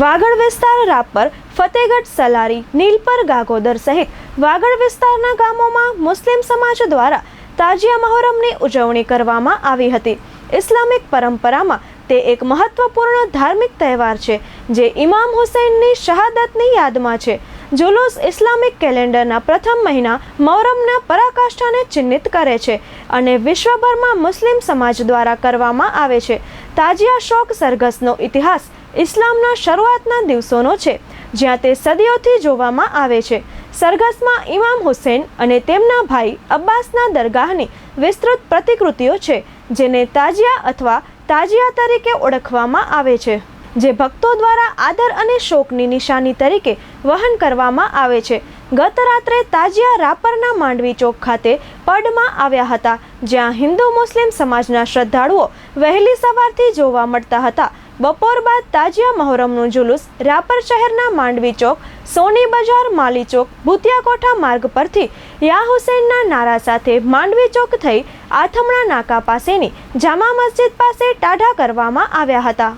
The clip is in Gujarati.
વાગડ વિસ્તાર રાપર ફતેગઢ સલારી નીલપર ગાગોદર સહિત વાગડ વિસ્તારના ગામોમાં મુસ્લિમ સમાજ દ્વારા તાજિયા મહોરમની ઉજવણી કરવામાં આવી હતી. ઇસ્લામિક પરંપરામાં તે એક મહત્વપૂર્ણ ધાર્મિક તહેવાર છે, જે ઇમામ હુસૈનની શહાદતની યાદમાં છે. જુલુસ ઇસ્લામિક કેલેન્ડરના પ્રથમ મહિના મહોરમના પરાકાષ્ઠાને ચિહ્નિત કરે છે અને વિશ્વભરમાં મુસ્લિમ સમાજ દ્વારા કરવામાં આવે છે. તાજિયા શોક સરઘસનો ઇતિહાસ ઇસ્લામના શરૂઆતના દિવસોનો છે, જ્યાં તે સદીઓથી જોવામાં આવે છે. સરઘસમાં ઇમામ હુસેન અને તેમના ભાઈ અબ્બાસના દરગાહની વિસ્તૃત પ્રતિકૃતિઓ છે, જેને તાજિયા અથવા તાજિયા તરીકે ઓળખવામાં આવે છે, જે ભક્તો દ્વારા આદર અને શોકની નિશાની તરીકે વહન કરવામાં આવે છે. ગત રાત્રે તાજિયા રાપરના માંડવી ચોક ખાતે પડમાં આવ્યા હતા, જ્યાં હિન્દુ મુસ્લિમ સમાજના શ્રદ્ધાળુઓ વહેલી સવારથી જોવા મળતા હતા બપોર બાદ તાજિયા મહોરમનો જુલુસ રાપર શહેરના માંડવી ચોક, સોની બજાર, માલી ચોક, ભૂતિયાકોઠા માર્ગ પરથી યા હુસેનના નારા સાથે માંડવી ચોક થઈ આથમણા નાકા પાસેની જામા મસ્જિદ પાસે ટાઢા કરવામાં આવ્યા હતા.